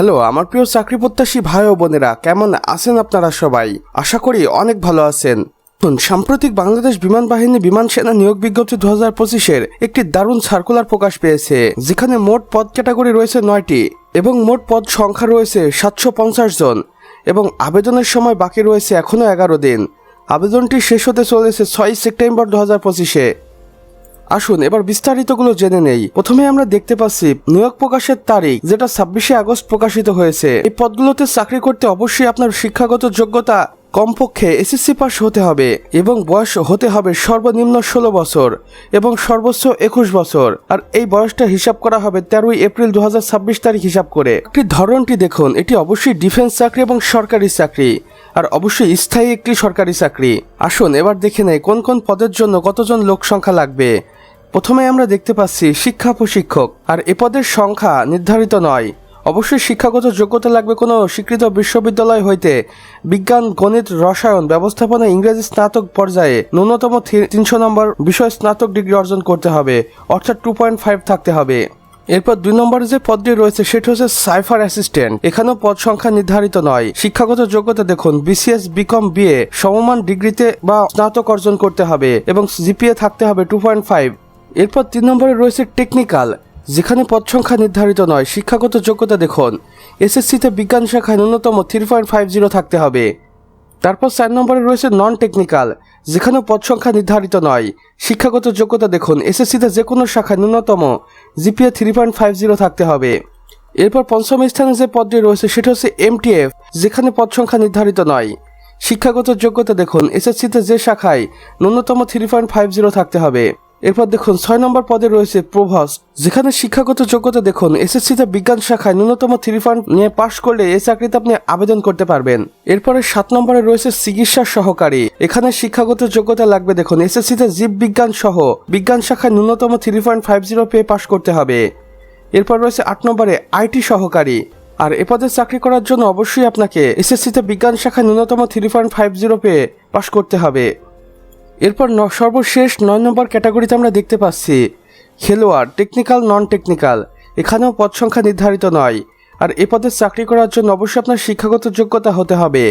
Hello, আমার প্রিয় চাকরি প্রত্যাশী ভাই ও বোনেরা, কেমন আছেন আপনারা সবাই? আশা করি অনেক ভালো আছেন। সাম্প্রতিক বাংলাদেশ বিমান বাহিনী বিমান সেনা নিয়োগ বিজ্ঞপ্তি দু হাজার পঁচিশের একটি দারুণ সার্কুলার প্রকাশ পেয়েছে, যেখানে মোট পদ ক্যাটাগরি রয়েছে নয়টি এবং মোট পদ সংখ্যা রয়েছে সাতশো পঞ্চাশ জন এবং আবেদনের সময় বাকি রয়েছে এখনও এগারো দিন। আবেদনটি শেষ হতে চলেছে ছয় সেপ্টেম্বর দু হাজার পঁচিশে। আসুন, এবার বিস্তারিতগুলো জেনে নেই। প্রথমে আমরা দেখতে পাচ্ছি নিয়োগ প্রকাশের তারিখ, যেটা ছাব্বিশে আগস্ট প্রকাশিত হয়েছে। এই পদগুলোতে চাকরি করতে অবশ্যই আপনার শিক্ষাগত যোগ্যতা কমপক্ষে এসএসসি পাস হতে হবে এবং বয়স হতে হবে সর্বনিম্ন ষোলো বছর এবং সর্বোচ্চ একুশ বছর। আর এই বয়সটা হিসাব করা হবে তেরোই এপ্রিল দু হাজার ছাব্বিশ তারিখ হিসাব করে। একটি ধরনটি দেখুন, এটি অবশ্যই ডিফেন্স চাকরি এবং সরকারি চাকরি, আর অবশ্যই স্থায়ী একটি সরকারি চাকরি। আসুন, এবার দেখে নেই, কোন কোন পদের জন্য কতজন লোক সংখ্যা লাগবে। প্রথমে আমরা দেখতে পাচ্ছি শিক্ষা প্রশিক্ষক, আর এ পদের সংখ্যা নির্ধারিত নয়। অবশ্যই শিক্ষাগত যোগ্যতা লাগবে কোনো স্বীকৃত বিশ্ববিদ্যালয় হইতে। বিজ্ঞান, গণিত, রসায়ন, ব্যবস্থাপনা, ইংরেজি স্নাতক পর্যায়ে ন্যূনতম তিনশো নম্বর বিষয় স্নাতক ডিগ্রি অর্জন করতে হবে, অর্থাৎ টু পয়েন্ট ফাইভ থাকতে হবে। এরপর দুই নম্বরে যে পদটি রয়েছে, সেটি হচ্ছে সাইফার অ্যাসিস্ট্যান্ট। এখানেও পদ সংখ্যা নির্ধারিত নয়। শিক্ষাগত যোগ্যতা দেখুন বিসিএস বিকম বিএ সমমান ডিগ্রিতে বা স্নাতক অর্জন করতে হবে এবং জিপিএ থাকতে হবে টু পয়েন্ট ফাইভ এরপর তিন নম্বরে রয়েছে টেকনিক্যাল যেখানে পদ সংখ্যা নির্ধারিত নয়, শিক্ষাগত যোগ্যতা দেখুন। এসএসসিতে বিজ্ঞান শাখায় ন্যূনতম থ্রি পয়েন্ট ফাইভ জিরো থাকতে হবে। তারপর চার নম্বরে রয়েছে নন টেকনিক্যাল যেখানে পদ সংখ্যা নির্ধারিত নয়, শিক্ষাগত যোগ্যতা দেখুন। এসএসসিতে যে কোনো শাখায় ন্যূনতম GPA three point five zero থাকতে হবে। এরপর পঞ্চম স্থানে যে পদটি রয়েছে, সেটা হচ্ছে এমটিএফ যেখানে পদ সংখ্যা নির্ধারিত নয়। শিক্ষাগত যোগ্যতা দেখুন। এসএসসিতে যে শাখায় ন্যূনতম থ্রি পয়েন্ট ফাইভ জিরো থাকতে হবে। এরপর দেখুন, ছয় নম্বর পদে রয়েছে প্রভাস। যেখানে শিক্ষাগত যোগ্যতা দেখুন, এসএসসিতে বিজ্ঞান শাখায় ন্যূনতম থ্রি পয়েন্ট নিয়ে পাশ করলে এই চাকরিতে আপনি আবেদন করতে পারবেন। এরপরে সাত নম্বরে রয়েছে চিকিৎসা সহকারী। এখানে শিক্ষাগত যোগ্যতা লাগবে দেখুন, এসএসসিতে জীব বিজ্ঞান সহ বিজ্ঞান শাখায় ন্যূনতম থ্রি পয়েন্ট ফাইভ জিরো পেয়ে পাশ করতে হবে। এরপর রয়েছে আট নম্বরে আইটি সহকারী। আর এ পদে চাকরি করার জন্য অবশ্যই আপনাকে এসএসসিতে বিজ্ঞান শাখায় ন্যূনতম থ্রি পয়েন্ট ফাইভ জিরো পেয়ে পাশ করতে হবে। এরপর সর্বশেষ নয় নম্বর ক্যাটাগরিতে আমরা দেখতে পাচ্ছি, খেলোয়াড় টেকনিক্যাল নন টেকনিক্যাল এখানেও পদ সংখ্যা নির্ধারিত নয়। আর এ পদে চাকরি করার জন্য অবশ্যই আপনার শিক্ষাগত যোগ্যতা হতে হবে।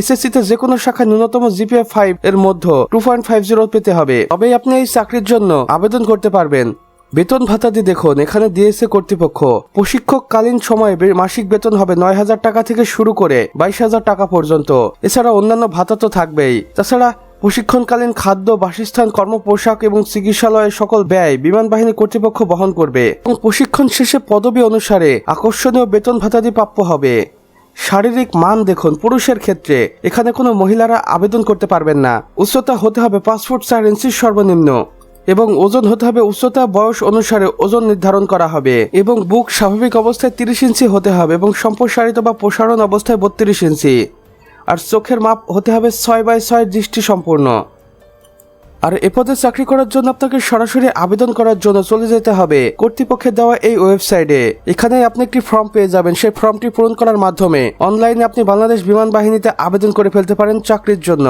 এসএসসিতে যে কোনো শাখায় ন্যূনতম জিপিএ ফাইভ এর মধ্যে টু পয়েন্ট ফাইভ জিরো পেতে হবে। তবে আপনি এই চাকরির জন্য আবেদন করতে পারবেন। বেতন ভাতা দিয়ে দেখুন, এখানে দিয়েছে কর্তৃপক্ষ। প্রশিক্ষককালীন সময়ে মাসিক বেতন হবে নয় হাজার টাকা থেকে শুরু করে বাইশ হাজার টাকা পর্যন্ত। এছাড়া অন্যান্য ভাতা তো থাকবেই। তাছাড়া প্রশিক্ষণকালীন খাদ্য, বাসস্থান কর্ম পোশাক এবং চিকিৎসালয়ের সকল ব্যয় বিমান বাহিনী কর্তৃপক্ষ বহন করবে এবং প্রশিক্ষণ শেষে পদবি অনুসারে আকর্ষণীয় বেতন ভাতাদি প্রাপ্য হবে। শারীরিক মান দেখুন, পুরুষের ক্ষেত্রে এখানে কোনো মহিলারা আবেদন করতে পারবেন না। উচ্চতা হতে হবে ফুট চার ইঞ্চির সর্বনিম্ন এবং ওজন হতে হবে উচ্চতা বয়স অনুসারে ওজন নির্ধারণ করা হবে এবং বুক স্বাভাবিক অবস্থায় তিরিশ ইঞ্চি হতে হবে এবং সম্প্রসারিত বা প্রসারণ অবস্থায় বত্রিশ ইঞ্চি। আর চোখের মাপ হতে হবে ছয় বাই ছয় দৃষ্টি সম্পূর্ণ আর এ পদে চাকরি করার জন্য আপনাকে সরাসরি আবেদন করার জন্য চলে যেতে হবে। কর্তৃপক্ষের দেওয়া এই ওয়েবসাইটে। এখানে আপনি একটি ফর্ম পেয়ে যাবেন। সেই ফর্মটি পূরণ করার মাধ্যমে অনলাইনে আপনি বাংলাদেশ বিমান বাহিনীতে আবেদন করে ফেলতে পারেন চাকরির জন্য।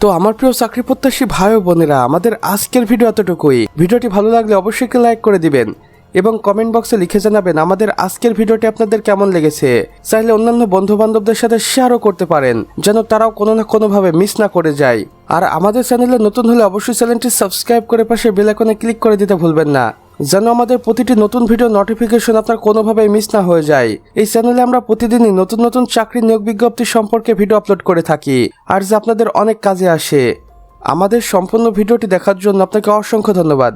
তো আমার প্রিয় চাকরি প্রত্যাশী ভাই বোনেরা, আমাদের আজকের ভিডিও এতটুকুই। ভিডিওটি ভালো লাগলে অবশ্যই লাইক করে দিবেন। এবং কমেন্ট বক্সে লিখে জানাবেন আমাদের আজকের ভিডিওটি আপনাদের কেমন লেগেছে। চাইলে অন্যান্য বন্ধু বান্ধবদের সাথে শেয়ারও করতে পারেন, যেন তারাও কোনো না কোনোভাবে মিস না করে যায়। আর আমাদের চ্যানেলে নতুন হলে অবশ্যই চ্যানেলটি সাবস্ক্রাইব করে পাশে বেল আইকনে ক্লিক করে দিতে ভুলবেন না, যেন আমাদের প্রতিটি নতুন ভিডিও নোটিফিকেশন আপনার কোনোভাবে মিস না হয়ে যায়। এই চ্যানেলে আমরা প্রতিদিনই নতুন নতুন চাকরি নিয়োগ বিজ্ঞপ্তি সম্পর্কে ভিডিও আপলোড করে থাকি, আর যা আপনাদের অনেক কাজে আসে। আমাদের সম্পূর্ণ ভিডিওটি দেখার জন্য আপনাকে অসংখ্য ধন্যবাদ।